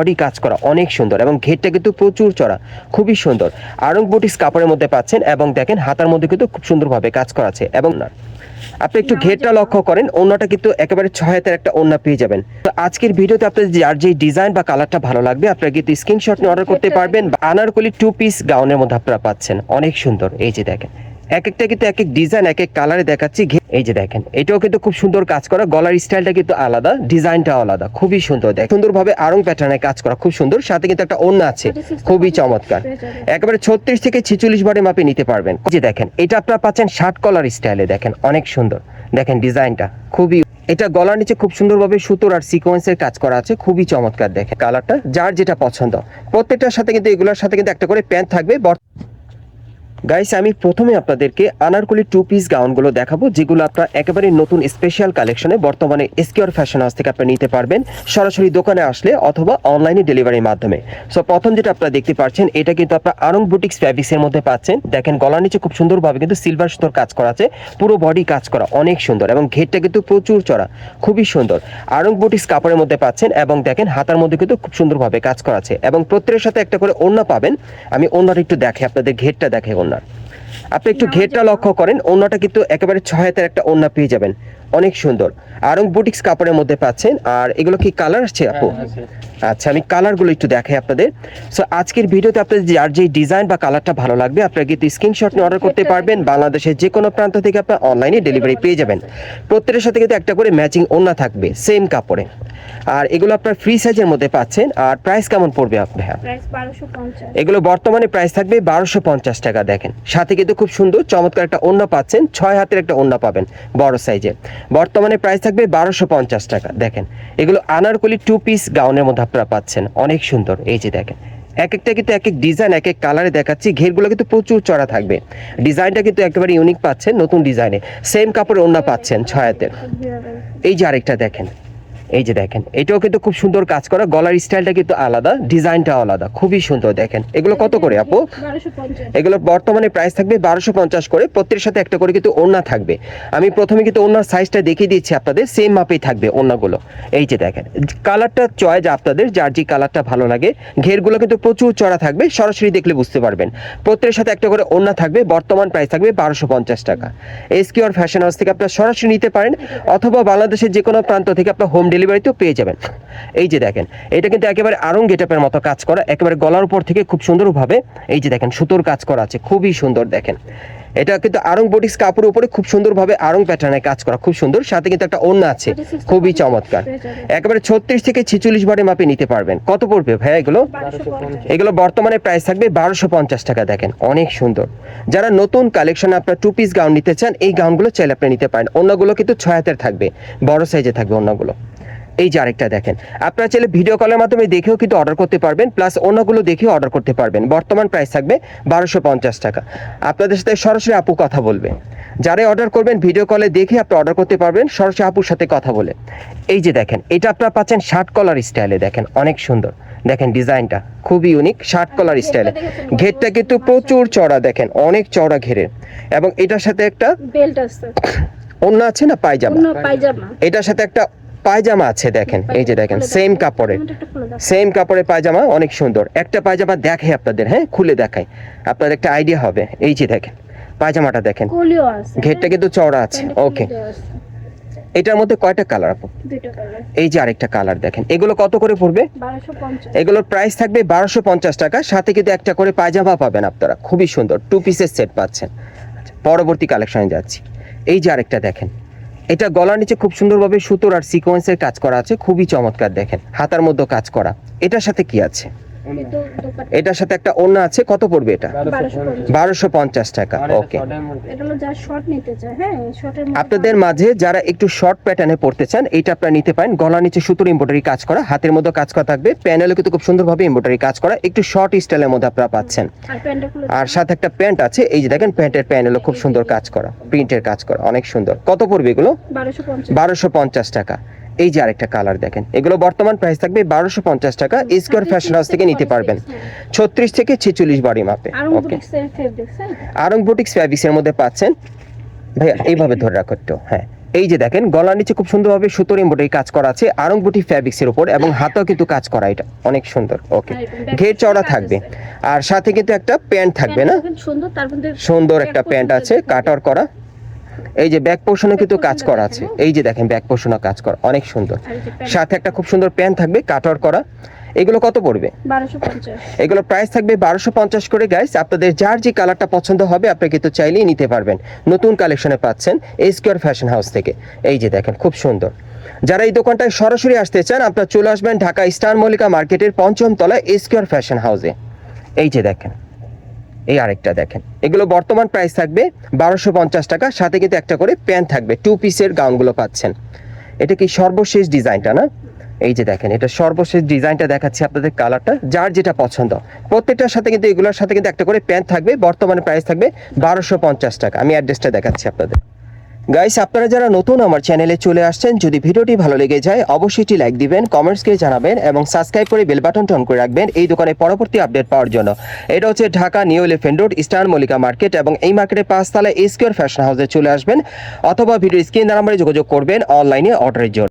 Body কাজ করা অনেক সুন্দর এবং ঘেরটা কিন্তু প্রচুর চড়া খুবই সুন্দর। আরং বুটিক্স কাপড়ের মধ্যে পাচ্ছেন এবং দেখেন হাতার মধ্যে কিন্তু খুব সুন্দরভাবে কাজ করা আছে এবং না। আপনি একটু ঘেরটা লক্ষ্য করেন অন্যটা কিন্তু একেবারে ছয় হাতের একটা ওন্না পেয়ে যাবেন। তো আজকের ভিডিওতে আপনাদের যার যে ডিজাইন বা কালারটা ভালো লাগবে আপনারা কিন্তু স্ক্রিনশট নিয়ে অর্ডার করতে পারবেন আনারকলি টু পিস গাউনের মধ্যে আপনারা পাচ্ছেন। অনেক সুন্দর এই যে দেখেন। এক একটা কিন্তু এক এক ডিজাইন এক এক কালারে দেখাচ্ছি এই যে দেখেন, এটাও কিন্তু খুব সুন্দর কাজ করা। গলার স্টাইলটা কিন্তু আলাদা ডিজাইনটাও আলাদা। খুবই সুন্দর। দেখ সুন্দরভাবে আরং প্যাটার্নে কাজ করা। খুব সুন্দর। সাথে কিন্তু একটা ওন্না আছে। খুবই চমৎকার। একেবারে ছত্রিশ থেকে ছিচল্লিশ বারে মাপে নিতে পারবেন। যে দেখেন, এটা আপনারা পাচ্ছেন শার্ট কলার স্টাইলে দেখেন, অনেক সুন্দর। দেখেন ডিজাইনটা খুবই এটা গলার নিচে খুব সুন্দরভাবে সুতোর আর সিকোয়েন্সের কাজ করা আছে। খুবই চমৎকার। দেখেন কালারটা যার যেটা পছন্দ। প্রত্যেকটার সাথে কিন্তু এগুলোর সাথে কিন্তু একটা করে প্যান্ট থাকবে। গাইস আমি প্রথমে আপনাদেরকে আনারকলি টু পিস গাউনগুলো দেখাবো, যেগুলো আপনারা একেবারে নতুন স্পেশাল কালেকশনে বর্তমানে এসকিউর ফ্যাশন হাউস থেকে আপনারা নিতে পারবেন, সরাসরি দোকানে আসলে অথবা অনলাইনে ডেলিভারির মাধ্যমে। সো প্রথম যেটা আপনারা দেখতে পাচ্ছেন, এটা কিন্তু আপনারা আরং বুটিক্স ফ্যাব্রিক্সের মধ্যে পাচ্ছেন। দেখেন, গলার নিচে খুব সুন্দরভাবে কিন্তু সিলভার সুতোর কাজ করা আছে, পুরো বডি কাজ করা, অনেক সুন্দর এবং ঘেরটা কিন্তু প্রচুর চড়া, খুবই সুন্দর। আরং বুটিক্স কাপড়ের মধ্যে পাচ্ছেন এবং দেখেন, হাতার মধ্যে কিন্তু খুব সুন্দরভাবে কাজ করা আছে এবং প্রত্যেকের সাথে একটা করে ওড়না পাবেন। আমি ওড়নাটা একটু দেখে আপনাদের ঘেরটা দেখে ওড়নার আপনি একটু ঘেরটা লক্ষ্য করেন ওড়নাটা কিন্তু একেবারে ছয় হাতের একটা ওড়না পেয়ে যাবেন। অনেক সুন্দর। আরং বুটিক্স কাপড়ের মধ্যে পাচ্ছেন। আর এগুলো কি কালার আসছে আপু? আচ্ছা আমি কালারগুলো একটু দেখাই আপনাদের। সো আজকের ভিডিওতে আপনাদের যার যে ডিজাইন বা কালারটা ভালো লাগবে আপনারা কিন্তু স্ক্রিনশট নিয়ে অর্ডার করতে পারবেন। বাংলাদেশের যে কোনো প্রান্ত থেকে আপনার অনলাইনে ডেলিভারি পেয়ে যাবেন। প্রত্যেকের সাথে কিন্তু একটা করে ম্যাচিং ওড়না থাকবে সেম কাপড়ে। আর এগুলো আপনার ফ্রি সাইজের মধ্যে পাচ্ছেন। আর প্রাইস কেমন পড়বে আপনার? এগুলো বর্তমানে প্রাইস থাকবে বারোশো পঞ্চাশ টাকা দেখেন। সাথে কিন্তু খুব সুন্দর চমৎকার একটা ওড়না পাচ্ছেন। ছয় হাতের একটা ওড়না পাবেন বড় সাইজের বর্তমানে প্রাইস থাকবে বারোশো পঞ্চাশ টাকা। দেখেন, এগুলো আনারকলি টু পিস গাউনের মধ্যে আপনারা পাচ্ছেন। অনেক সুন্দর। এই যে দেখেন, এক একটা কিন্তু এক এক ডিজাইন এক এক কালারে দেখাচ্ছি। ঘেরগুলো কিন্তু প্রচুর চড়া থাকবে। ডিজাইনটা কিন্তু একেবারে ইউনিক পাচ্ছেন, নতুন ডিজাইনে সেম কাপড় ওড়না পাচ্ছেন, ছয়াতে। এই যে আরেকটা দেখেন এই যে দেখেন এটাও কিন্তু খুব সুন্দর কাজ করা। গলার স্টাইলটা কিন্তু আলাদা ডিজাইনটাও আলাদা। খুবই সুন্দর দেখেন। এগুলো কত করে আপু? এগুলো বর্তমানে প্রাইস থাকবে বারোশো পঞ্চাশ করে। প্রত্যেকের সাথে একটা করে কিন্তু ওড়না থাকবে। আমি প্রথমে কিন্তু ওড়নার সাইজটা দেখিয়ে দিচ্ছি আপনাদের। সেম মাপেই থাকবে ওড়নাগুলো। এই যে দেখেন কালারটা চয়েস আপনাদের যার যে কালারটা ভালো লাগে। ঘেরগুলো কিন্তু প্রচুর চড়া থাকবে সরাসরি দেখলে বুঝতে পারবেন। প্রত্যেকের সাথে একটা করে ওড়না থাকবে বর্তমান প্রাইস থাকবে বারোশো পঞ্চাশ টাকা। এসকিউর ফ্যাশন হাউস থেকে আপনারা সরাসরি নিতে পারেন অথবা বাংলাদেশের যে কোনো প্রান্ত থেকে আপনার হোম ডেলিভারিতেও পেয়ে যাবেন। এই যে দেখেন এটা কিন্তু একেবারে আরং গেটাপের মতো কাজ করা একেবারে গলার উপর থেকে খুব সুন্দরভাবে এই যে দেখেন সুতোর কাজ করা আছে খুবই সুন্দর দেখেন। এটা কিন্তু আরং বডিস কাপড়ের উপরে খুব সুন্দরভাবে আরং প্যাটার্নে কাজ করা খুব সুন্দর সাথে কিন্তু একটা ওড়না আছে খুবই চমৎকার। একেবারে ছত্রিশ থেকে ছিচল্লিশ বারে মাপে নিতে পারবেন। কত পড়বে ভাইয়া এগুলো? এগুলো বর্তমানে প্রাইস থাকবে বারোশো পঞ্চাশ টাকা দেখেন অনেক সুন্দর। যারা নতুন কালেকশন আপনার টু পিস গাউন নিতে চান এই গাউনগুলো চাইলে আপনি নিতে পারেন। অন্যগুলো কিন্তু ছয় হাতের থাকবে বড় সাইজে থাকবে অন্যগুলো এই যে আরেকটা দেখেন। আপনারা চাইলে ভিডিও কলের মাধ্যমে দেখেও কিন্তু অর্ডার করতে পারবেন প্লাস অন্যগুলো দেখেও অর্ডার করতে পারবেন। বর্তমান প্রাইস থাকবে বারোশো পঞ্চাশ টাকা। আপনাদের সাথে সরাসরি আপু কথা বলবে। যারাই অর্ডার করবেন ভিডিও কলে দেখে আপনি অর্ডার করতে পারবেন সরাসরি আপুর সাথে কথা বলে। এই যে দেখেন এটা আপনারা পাচ্ছেন শার্ট কলার স্টাইলে দেখেন অনেক সুন্দর। দেখেন ডিজাইনটা খুবই ইউনিক শার্ট কলার স্টাইলে ঘেরটা কিন্তু প্রচুর চড়া দেখেন অনেক চড়া ঘেরের। এবং এটার সাথে একটা বেল্ট আছে। অন্য আছে না পায়জামা। এটার সাথে একটা পায়জামা আছে দেখেন এই যে দেখেন সেম কাপড়ে একটা খুলে দাও। সেম কাপড়ের পায়জামা অনেক সুন্দর। একটা পায়জামা দেখে আপনাদের হ্যাঁ খুলে দেখাই। আপনাদের একটা আইডিয়া হবে। এই যে দেখেন পায়জামাটা দেখেন। কলিও ঘেরটা কিন্তু চওড়া আছে। ওকে। এটার মধ্যে কয়টা কালার আপু? এই যে আরেকটা কালার দেখেন। এগুলো কত করে পড়বে? এগুলোর প্রাইস থাকবে বারোশো পঞ্চাশ টাকা। সাথে কিন্তু একটা করে পায়জামা পাবেন আপনারা। খুবই সুন্দর। টু পিসের সেট পাচ্ছেন। আচ্ছা, পরবর্তী কালেকশনে যাচ্ছি। এই যে আরেকটা দেখেন। এটা গলার নিচে খুব সুন্দরভাবে সুতোর আর সিকোয়েন্সের কাজ করা আছে। খুবই চমৎকার দেখেন। হাতার মধ্যে কাজ করা। এটার সাথে কি আছে? এটার সাথে একটা ওড়না আছে কত পড়বে এটা? বারোশো পঞ্চাশ। টাকা ওকে এটা হলো যা শর্ট নিতে চায় হ্যাঁ শর্টের আপনাদের মাঝে যারা একটু শর্ট প্যাটার্নে পড়তে চান এটা আপনারা নিতে পারেন। গলার নিচে সুতোর এমব্রয়ডারি কাজ করা হাতের মধ্যে কাজ করা থাকবে। প্যানেলও কিন্তু খুব সুন্দরভাবে এমব্রয়ডারি কাজ করা একটু শর্ট স্টাইলের মধ্যে আপনারা পাচ্ছেন। আর সাথে একটা প্যান্ট আছে এই যে দেখেন প্যান্টের প্যানেলও খুব সুন্দর কাজ করা প্রিন্টের কাজ করা অনেক সুন্দর। কত পড়বে এগুলো? বারোশো পঞ্চাশ টাকা। এই যে আরেকটা কালার দেখেন এগুলো বর্তমান প্রাইস থাকবে বারোশো পঞ্চাশ টাকা স্কোয়ার ফ্যাশন হাউস থেকে নিতে পারবেন। ছত্রিশ থেকে ছেচল্লিশ বাড়ি মাপে ওকে হ্যাঁ আরং বুটিক্স ফ্যাব্রিক্সের মধ্যে পাচ্ছেন। ভাইয়া এইভাবে ধরে রাখো একটু হ্যাঁ। এই যে দেখেন গলার নিচে খুব সুন্দরভাবে সুতোর এমব্রয়ডারি কাজ করা আছে আরং বুটি ফ্যাব্রিক্সের উপর এবং হাতেও কিন্তু কাজ করা এটা। অনেক সুন্দর ওকে ঘের চওড়া থাকবে। আর সাথে কিন্তু একটা প্যান্ট থাকবে না? সুন্দর সুন্দর একটা প্যান্ট আছে কাটার করা। এই যে ব্যাক পোর্শনে কিন্তু কাজ করা আছে। এই যে দেখেন ব্যাক পোর্শনে কাজ করা অনেক সুন্দর। সাথে একটা খুব সুন্দর প্যান্ট থাকবে কাটার করা। এগুলো কত পড়বে? এগুলো প্রাইস থাকবে বারোশো পঞ্চাশ করে গাইস আপনাদের যার যে কালারটা পছন্দ হবে আপনি কিন্তু চাইলেই নিতে পারবেন। নতুন কালেকশনে পাচ্ছেন এই স্কোয়ার ফ্যাশন হাউস থেকে। এই যে দেখেন খুব সুন্দর। যারা এই দোকানটায় সরাসরি আসতে চান আপনারা চলে আসবেন ঢাকা স্টার মল্লিকা মার্কেটের পঞ্চম তলায় স্কোয়ার ফ্যাশন হাউসে এই যে দেখেন। এই আরেকটা দেখেন। এগুলো বর্তমান প্রাইস থাকবে বারোশো পঞ্চাশ টাকা, সাথে কিন্তু একটা করে প্যান্ট থাকবে টু পিসের গাউনগুলো পাচ্ছেন। এটা কি সর্বশেষ ডিজাইনটা না? এই যে দেখেন, এটা সর্বশেষ ডিজাইনটা দেখাচ্ছি আপনাদের কালারটা, যার যেটা পছন্দ। প্রত্যেকটার সাথে কিন্তু, এগুলোর সাথে কিন্তু একটা করে প্যান্ট থাকবে, বর্তমানে প্রাইস থাকবে বারোশো পঞ্চাশ টাকা। আমি অ্যাড্রেসটা দেখাচ্ছি আপনাদের। গাইস আপনারা যারা নতুন আমার চ্যানেলে চলে আসছেন, যদি ভিডিওটি ভালো লেগে যায়, অবশ্যই একটি লাইক দিবেন কমেন্টসকে জানাবেন, এবং সাবস্ক্রাইব করে বেল বাটন টন করে রাখবেন এই দোকানে পরবর্তী আপডেট পাওয়ার জন্য। এটা হচ্ছে Dhaka New Elephant Road Star Mallika market এবং এই মার্কেটের পাঁচতলায় স্কোয়ার ফ্যাশন হাউসে চলে আসবেন, অথবা ভিডিও স্ক্রিন নাম্বারে যোগাযোগ করবেন অনলাইনে অর্ডারের জন্য।